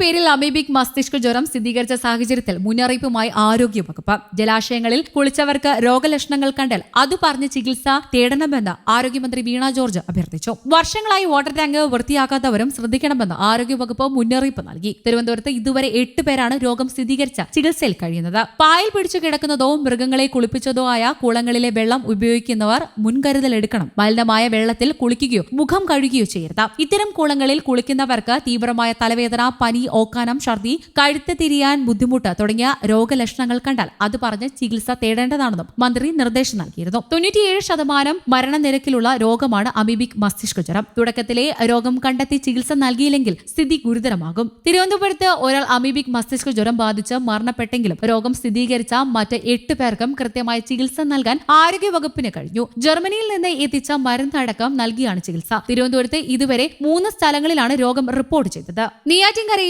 പേരിൽ അമീബിക് മസ്തിഷ്ക ജ്വരം സ്ഥിരീകരിച്ച സാഹചര്യത്തിൽ മുന്നറിയിപ്പുമായി ആരോഗ്യവകുപ്പ് ജലാശയങ്ങളിൽ കുളിച്ചവർക്ക് രോഗലക്ഷണങ്ങൾ കണ്ടാൽ അത് പറഞ്ഞ് ചികിത്സ തേടണമെന്ന് ആരോഗ്യമന്ത്രി വീണ ജോർജ് അഭ്യർത്ഥിച്ചു. വർഷങ്ങളായി വാട്ടർ ടാങ്ക് വൃത്തിയാക്കാത്തവരും ശ്രദ്ധിക്കണമെന്ന് ആരോഗ്യവകുപ്പ് മുന്നറിയിപ്പ് നൽകി. തിരുവനന്തപുരത്ത് ഇതുവരെ എട്ട് പേരാണ് രോഗം സ്ഥിരീകരിച്ച ചികിത്സയിൽ കഴിയുന്നത്. പായൽ പിടിച്ചു കിടക്കുന്നതോ മൃഗങ്ങളെ കുളിപ്പിച്ചതോ ആയ കുളങ്ങളിലെ വെള്ളം ഉപയോഗിക്കുന്നവർ മുൻകരുതൽ എടുക്കണം. മലിനമായ വെള്ളത്തിൽ കുളിക്കുകയോ മുഖം കഴുകുകയോ ചെയ്യരുത്. ഇത്തരം കുളങ്ങളിൽ കുളിക്കുന്നവർക്ക് തീവ്രമായ തലവേദന പനി ഓക്കാനം ഛർദി കഴുത്ത് തിരിയാൻ ബുദ്ധിമുട്ട് തുടങ്ങിയ രോഗലക്ഷണങ്ങൾ കണ്ടാൽ അത് പറഞ്ഞ് ചികിത്സ തേടേണ്ടതാണെന്നും മന്ത്രി നിർദ്ദേശം നൽകിയിരുന്നു. തൊണ്ണൂറ്റിയേഴ് ശതമാനം മരണനിരക്കിലുള്ള രോഗമാണ് അമീബിക് മസ്തിഷ്ക ജ്വരം. തുടക്കത്തിലെ രോഗം കണ്ടെത്തി ചികിത്സ നൽകിയില്ലെങ്കിൽ സ്ഥിതി ഗുരുതരമാകും. തിരുവനന്തപുരത്ത് ഒരാൾ അമീബിക് മസ്തിഷ്ക ജ്വരം ബാധിച്ച് മരണപ്പെട്ടെങ്കിലും രോഗം സ്ഥിരീകരിച്ച മറ്റ് എട്ട് പേർക്കും കൃത്യമായ ചികിത്സ നൽകാൻ ആരോഗ്യവകുപ്പിന് കഴിഞ്ഞു. ജർമ്മനിയിൽ നിന്ന് എത്തിച്ച മരുന്നടക്കം നൽകിയാണ് ചികിത്സ. തിരുവനന്തപുരത്ത് ഇതുവരെ മൂന്ന് സ്ഥലങ്ങളിലാണ് രോഗം റിപ്പോർട്ട് ചെയ്തത്.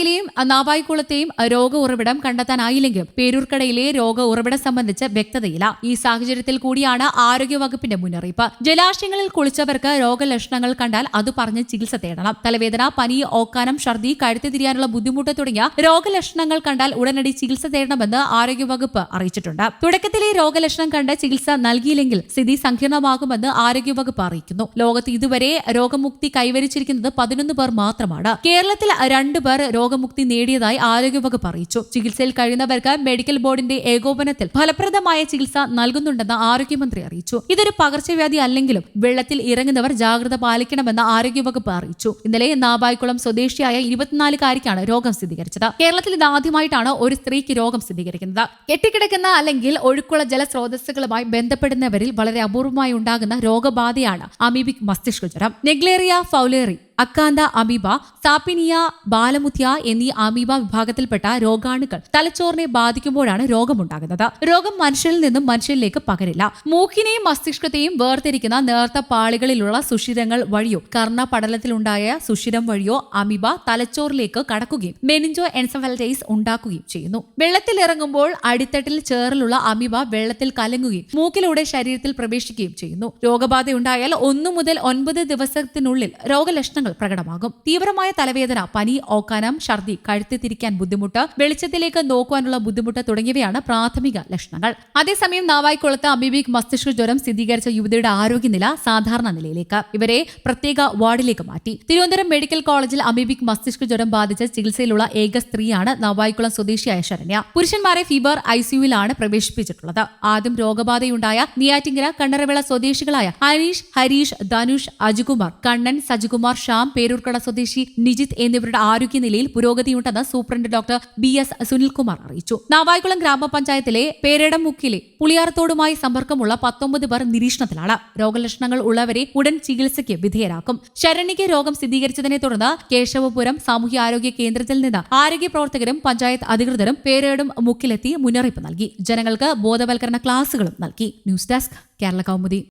നെയ്യാറ്റിൻകരയിലെയും നാവായിക്കുളത്തെയും രോഗ ഉറവിടം കണ്ടെത്താനായില്ലെങ്കിലും പേരൂർക്കടയിലെ രോഗ ഉറവിടം സംബന്ധിച്ച് വ്യക്തതയില്ല. ഈ സാഹചര്യത്തിൽ കൂടിയാണ് ആരോഗ്യവകുപ്പിന്റെ മുന്നറിയിപ്പ്. ജലാശയങ്ങളിൽ കുളിച്ചവർക്ക് രോഗലക്ഷണങ്ങൾ കണ്ടാൽ അത് പറഞ്ഞ് ചികിത്സ തേടണം. തലവേദന പനി ഓക്കാനം ഛർദി കഴുത്തി തിരിയാനുള്ള ബുദ്ധിമുട്ട് തുടങ്ങിയ രോഗലക്ഷണങ്ങൾ കണ്ടാൽ ഉടനടി ചികിത്സ തേടണമെന്ന് ആരോഗ്യവകുപ്പ് അറിയിച്ചിട്ടുണ്ട്. തുടക്കത്തിലെ രോഗലക്ഷണം കണ്ട് ചികിത്സ നൽകിയില്ലെങ്കിൽ സ്ഥിതി സങ്കീർണമാകുമെന്ന് ആരോഗ്യവകുപ്പ് അറിയിക്കുന്നു. ലോകത്ത് ഇതുവരെ രോഗമുക്തി കൈവരിച്ചിരിക്കുന്നത് പതിനൊന്ന് പേർ മാത്രമാണ്. കേരളത്തിൽ രണ്ടു പേർ രോഗമുക്തി നേടിയതായി ആരോഗ്യവകുപ്പ് അറിയിച്ചു. ചികിത്സയിൽ കഴിയുന്നവർക്ക് മെഡിക്കൽ ബോർഡിന്റെ ഏകോപനത്തിൽ ഫലപ്രദമായ ചികിത്സ നൽകുന്നുണ്ടെന്ന് ആരോഗ്യമന്ത്രി അറിയിച്ചു. ഇതൊരു പകർച്ചവ്യാധി അല്ലെങ്കിലും വെള്ളത്തിൽ ഇറങ്ങുന്നവർ ജാഗ്രത പാലിക്കണമെന്ന് ആരോഗ്യവകുപ്പ് അറിയിച്ചു. ഇന്നലെ നാബായിക്കുളം സ്വദേശിയായ ഇരുപത്തിനാലുകാരിക്കാണ് രോഗം സ്ഥിരീകരിച്ചത്. കേരളത്തിൽ ഇത് ആദ്യമായിട്ടാണ് ഒരു സ്ത്രീക്ക് രോഗം സ്ഥിരീകരിക്കുന്നത്. കെട്ടിക്കിടക്കുന്ന അല്ലെങ്കിൽ ഒഴുക്കുള്ള ജലസ്രോതസ്സുകളുമായി ബന്ധപ്പെടുന്നവരിൽ വളരെ അപൂർവമായി ഉണ്ടാകുന്ന രോഗബാധയാണ് amoebic മസ്തിഷ്കജ്വരം. Naegleria fowleri Acanthamoeba Sappinia Balamuthia എന്നീ അമീബ വിഭാഗത്തിൽപ്പെട്ട രോഗാണുക്കൾ തലച്ചോറിനെ ബാധിക്കുമ്പോഴാണ് രോഗമുണ്ടാകുന്നത്. രോഗം മനുഷ്യരിൽ നിന്നും മനുഷ്യരിലേക്ക് പകരില്ല. മൂക്കിനെയും മസ്തിഷ്കത്തെയും വേർതിരിക്കുന്ന നേർത്ത പാളികളിലുള്ള സുഷിരങ്ങൾ വഴിയോ കർണ പടലത്തിലുണ്ടായ സുഷിരം വഴിയോ അമീബ തലച്ചോറിലേക്ക് കടക്കുകയും മെനിഞ്ചോ എൻസഫലറ്റൈസ് ഉണ്ടാക്കുകയും ചെയ്യുന്നു. വെള്ളത്തിൽ ഇറങ്ങുമ്പോൾ അടിത്തട്ടിൽ ചേറിലുള്ള അമീബ വെള്ളത്തിൽ കലങ്ങുകയും മൂക്കിലൂടെ ശരീരത്തിൽ പ്രവേശിക്കുകയും ചെയ്യുന്നു. രോഗബാധയുണ്ടായാൽ ഒന്നു മുതൽ ഒൻപത് ദിവസത്തിനുള്ളിൽ രോഗലക്ഷണങ്ങൾ പ്രകടമാകും. തീവ്രമായ തലവേദന പനി ഓക്കാനം ഛർദി കഴുത്തി തിരിക്കാൻ ബുദ്ധിമുട്ട് വെളിച്ചത്തിലേക്ക് നോക്കുവാനുള്ള ബുദ്ധിമുട്ട് തുടങ്ങിയവയാണ് പ്രാഥമിക ലക്ഷണങ്ങൾ. അതേസമയം നാവായിക്കുളത്ത് അമീബിക് മസ്തിഷ്ക ജ്വരം സ്ഥിരീകരിച്ച യുവതിയുടെ ആരോഗ്യനില സാധാരണ നിലയിലേക്ക്. ഇവരെ പ്രത്യേക വാർഡിലേക്ക് മാറ്റി. തിരുവനന്തപുരം മെഡിക്കൽ കോളേജിൽ അമീബിക് മസ്തിഷ്ക ജ്വരം ബാധിച്ച് ചികിത്സയിലുള്ള ഏക സ്ത്രീയാണ് നാവായിക്കുളം സ്വദേശിയായ ശരണ്യ. പുരുഷന്മാരെ ഫീവർ ഐസിയുവിലാണ് പ്രവേശിപ്പിച്ചിട്ടുള്ളത്. ആദ്യം രോഗബാധയുണ്ടായ നിയാറ്റിങ്ങര കണ്ണറവിള സ്വദേശികളായ അനീഷ് ഹരീഷ് ധനുഷ് അജുകുമാർ കണ്ണൻ സജികുമാർ ഷാം പേരൂർക്കട സ്വദേശി നിജിത് എന്നിവരുടെ ആരോഗ്യനിലയിൽ പുരോഗതിയുണ്ടെന്ന് superintendent doctor B S Sunilkumar അറിയിച്ചു. നാവായിക്കുളം ഗ്രാമപഞ്ചായത്തിലെ പേരടമുക്കിലെ പുളിയാർത്തോടുമായി സമ്പർക്കമുള്ള പത്തൊമ്പത് പേർ നിരീക്ഷണത്തിലാണ്. രോഗലക്ഷണങ്ങൾ ഉള്ളവരെ ഉടൻ ചികിത്സയ്ക്ക് വിധേയരാക്കും. ശരണിക്ക് രോഗം സ്ഥിരീകരിച്ചതിനെ തുടർന്ന് കേശവപുരം സാമൂഹ്യാരോഗ്യ കേന്ദ്രത്തിൽ നിന്ന് ആരോഗ്യ പ്രവർത്തകരും പഞ്ചായത്ത് അധികൃതരും പേരേടും മുക്കിലെത്തി മുന്നറിയിപ്പ് നൽകി. ജനങ്ങൾക്ക് ബോധവൽക്കരണ ക്ലാസുകളും നൽകി. News desk Kerala Kaumudi.